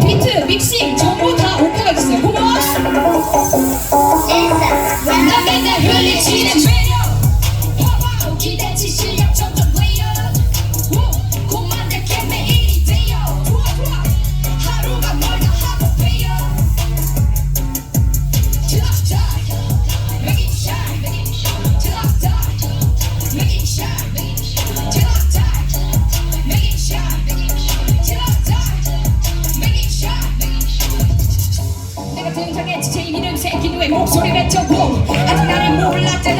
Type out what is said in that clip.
비트, 믹싱, 같은 상에 지체 이름 새긴 후에 목소리 외쳐고 아직 나를 몰랐잖아.